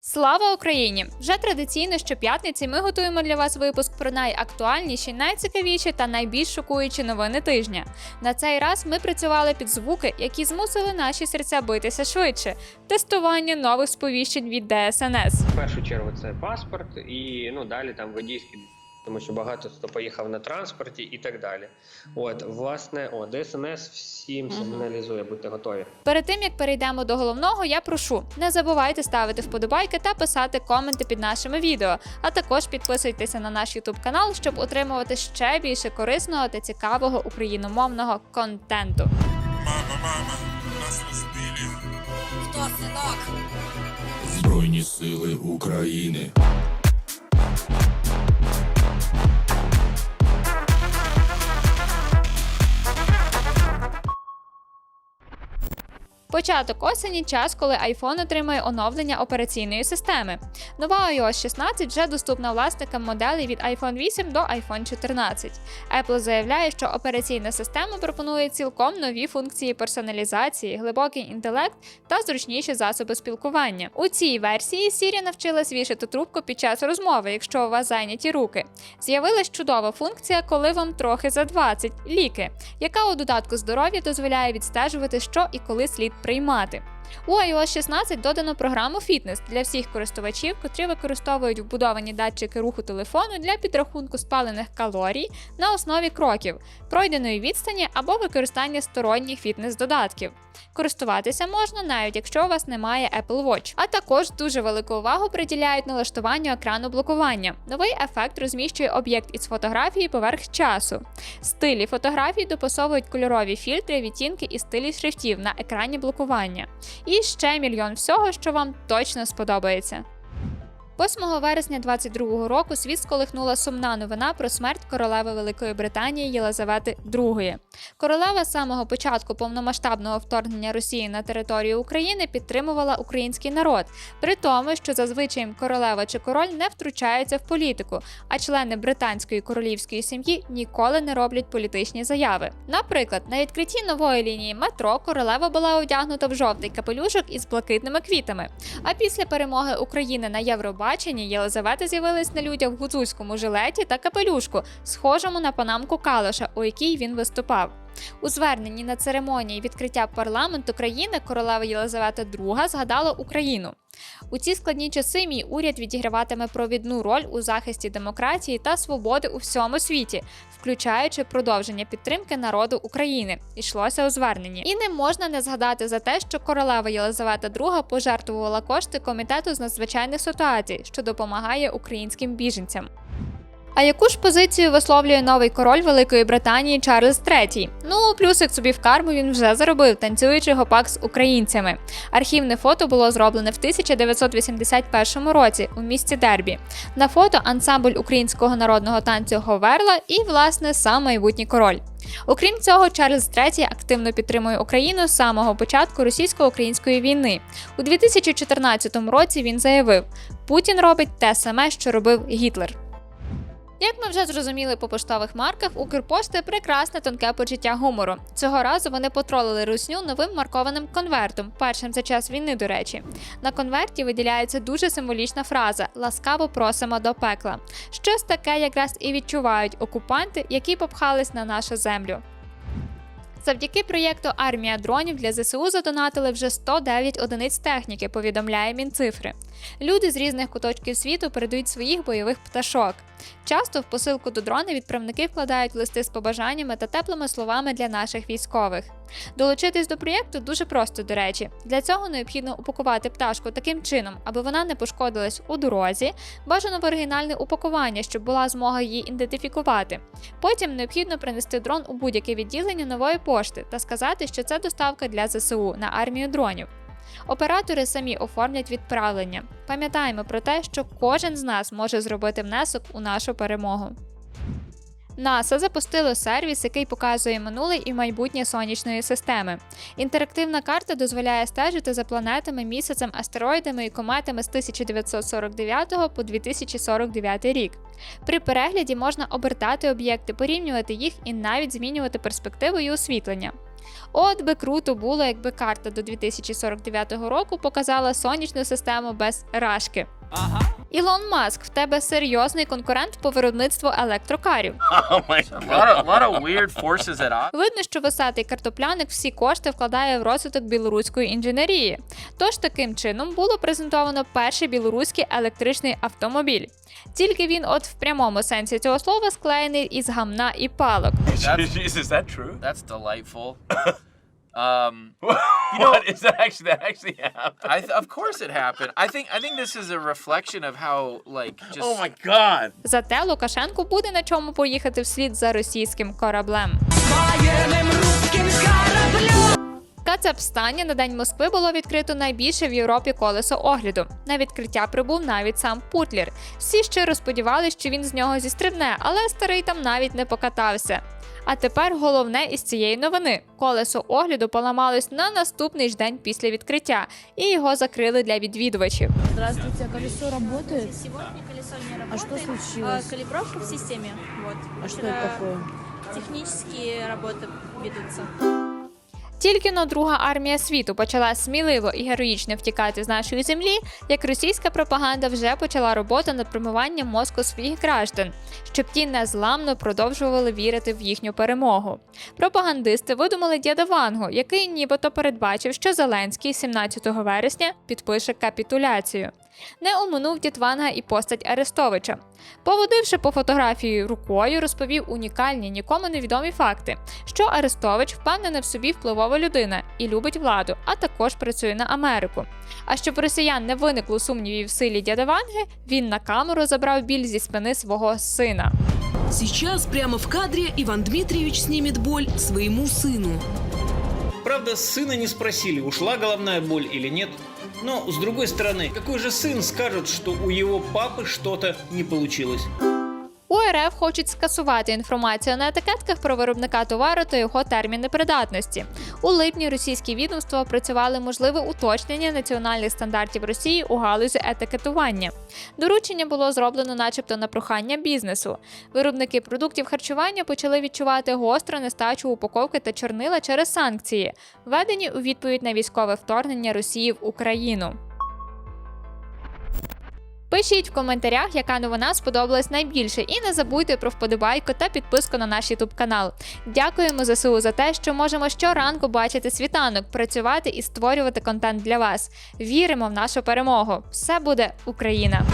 Слава Україні! Вже традиційно щоп'ятниці ми готуємо для вас випуск про найактуальніші, найцікавіші та найбільш шокуючі новини тижня. На цей раз ми працювали під звуки, які змусили наші серця битися швидше. Тестування нових сповіщень від ДСНС. В першу чергу це паспорт, і ну далі там водійський, тому що багато хто поїхав на транспорті і так далі. От, власне, о, ДСНС всім сигналізує, будьте готові. Перед тим як перейдемо до головного, я прошу не забувайте ставити вподобайки та писати коменти під нашими відео. А також підписуйтеся на наш YouTube канал, щоб отримувати ще більше корисного та цікавого україномовного контенту. Мама, мама, нас розбили. Хто синок? Збройні сили України. Початок осені час, коли iPhone отримує оновлення операційної системи. Нова iOS 16 вже доступна власникам моделей від iPhone 8 до iPhone 14. Apple заявляє, що операційна система пропонує цілком нові функції персоналізації, глибокий інтелект та зручніші засоби спілкування. У цій версії Siri навчилась вішати трубку під час розмови, якщо у вас зайняті руки. З'явилась чудова функція, коли вам трохи за 20 ліки, яка у додатку здоров'я дозволяє відстежувати, що і коли слід приймати. У iOS 16 додано програму Fitness для всіх користувачів, котрі використовують вбудовані датчики руху телефону для підрахунку спалених калорій на основі кроків, пройденої відстані або використання сторонніх фітнес-додатків. Користуватися можна навіть якщо у вас немає Apple Watch. А також дуже велику увагу приділяють налаштуванню екрану блокування. Новий ефект розміщує об'єкт із фотографії поверх часу. Стилі фотографій допасовують кольорові фільтри, відтінки і стилі шрифтів на екрані блокування. І ще мільйон всього, що вам точно сподобається. 8 вересня 22 року світ сколихнула сумна новина про смерть королеви Великої Британії Єлизавети II. Королева з самого початку повномасштабного вторгнення Росії на територію України підтримувала український народ, при тому, що зазвичай королева чи король не втручаються в політику, а члени британської королівської сім'ї ніколи не роблять політичні заяви. Наприклад, на відкритті нової лінії метро королева була одягнута в жовтий капелюшок із блакитними квітами. А після перемоги України на Євробаченні Єлизавета з'явилась на людях в гуцульському жилеті та капелюшку, схожому на панамку Калоша, у якій він виступав. У зверненні на церемонії відкриття парламенту країни королева Єлизавета II згадала Україну. У ці складні часи мій уряд відіграватиме провідну роль у захисті демократії та свободи у всьому світі, включаючи продовження підтримки народу України. Ішлося у зверненні. І не можна не згадати за те, що королева Єлизавета II пожертвувала кошти комітету з надзвичайних ситуацій, що допомагає українським біженцям. А яку ж позицію висловлює новий король Великої Британії Чарльз III? Ну, плюсик собі в карму він вже заробив, танцюючи гопак з українцями. Архівне фото було зроблене в 1981 році у місті Дербі. На фото ансамбль українського народного танцю Говерла і, власне, сам майбутній король. Окрім цього, Чарльз III активно підтримує Україну з самого початку російсько-української війни. У 2014 році він заявив: Путін робить те саме, що робив Гітлер. Як ми вже зрозуміли по поштових марках, Укрпошти прекрасне тонке почуття гумору. Цього разу вони потролили русню новим маркованим конвертом, першим за час війни, до речі. На конверті виділяється дуже символічна фраза Ласкаво просимо до пекла. Щось таке якраз і відчувають окупанти, які попхались на нашу землю. Завдяки проєкту Армія дронів для ЗСУ задонатили вже 109 одиниць техніки, повідомляє Мінцифри. Люди з різних куточків світу передають своїх бойових пташок. Часто в посилку до дрона відправники вкладають листи з побажаннями та теплими словами для наших військових. Долучитись до проєкту дуже просто, до речі. Для цього необхідно упакувати пташку таким чином, аби вона не пошкодилась у дорозі, бажано в оригінальне упакування, щоб була змога її ідентифікувати. Потім необхідно принести дрон у будь-яке відділення нової пошти та сказати, що це доставка для ЗСУ на армію дронів. Оператори самі оформлять відправлення. Пам'ятаємо про те, що кожен з нас може зробити внесок у нашу перемогу. НАСА запустило сервіс, який показує минуле і майбутнє сонячної системи. Інтерактивна карта дозволяє стежити за планетами, місяцем, астероїдами і кометами з 1949 по 2049 рік. При перегляді можна обертати об'єкти, порівнювати їх і навіть змінювати перспективу і освітлення. От би круто було, якби карта до 2049 року показала сонячну систему без рашки. Ілон Маск, в тебе серйозний конкурент по виробництву електрокарів. Oh my weird forces. Видно, що висатий картопляник всі кошти вкладає в розвиток білоруської інженерії. Тож таким чином було презентовано перший білоруський електричний автомобіль. Тільки він, от в прямому сенсі цього слова, склеєний із гамна і палок. Jeez, is that true? That's delightful. um, what is that actually? That actually happened. I th- of course it happened. I think I think this is a reflection of how like just oh my god. Зате Лукашенку буде на чому поїхати вслід за російським кораблем. Кацапстані на День Москви було відкрито найбільше в Європі колесо огляду. На відкриття прибув навіть сам Путлер. Всі щиро сподівалися, що він з нього зістрибне, але старий там навіть не покатався. А тепер головне із цієї новини: колесо огляду поламалось на наступний ж день після відкриття, і його закрили для відвідувачів. Здравствуйте, а колесо работает? Сегодня колесо не А работает. что случилось? А, калибровка в системе. Вот. А что Вчера это такое? Технические работы ведутся. Тільки но друга армія світу почала сміливо і героїчно втікати з нашої землі, як російська пропаганда вже почала роботу над промиванням мозку своїх граждан, щоб ті незламно продовжували вірити в їхню перемогу. Пропагандисти видумали діда Вангу, який нібито передбачив, що Зеленський 17 вересня підпише капітуляцію. Не оминув дід Ванга і постать Арестовича. Поводивши по фотографії рукою, розповів унікальні нікому невідомі факти, що Арестович впевнена в собі впливова людина і любить владу, а також працює на Америку. А щоб росіян не виникло сумнівів в силі дяда Ванги, він на камеру забрав біль зі спини свого сина. Сейчас прямо в кадре Иван Дмитриевич снимет боль своему сыну. Правда, с сына не спросили, ушла головная боль или нет. Но, с другой стороны, какой же сын скажет, что у его папы что-то не получилось? РФ хочуть скасувати інформацію на етикетках про виробника товару та його терміни придатності. У липні російські відомства опрацювали можливе уточнення національних стандартів Росії у галузі етикетування. Доручення було зроблено, начебто, на прохання бізнесу. Виробники продуктів харчування почали відчувати гостру нестачу упаковки та чорнила через санкції, введені у відповідь на військове вторгнення Росії в Україну. Пишіть в коментарях, яка новина сподобалась найбільше, і не забудьте про вподобайку та підписку на наш YouTube канал. Дякуємо ЗСУ за те, що можемо щоранку бачити світанок, працювати і створювати контент для вас. Віримо в нашу перемогу! Все буде Україна!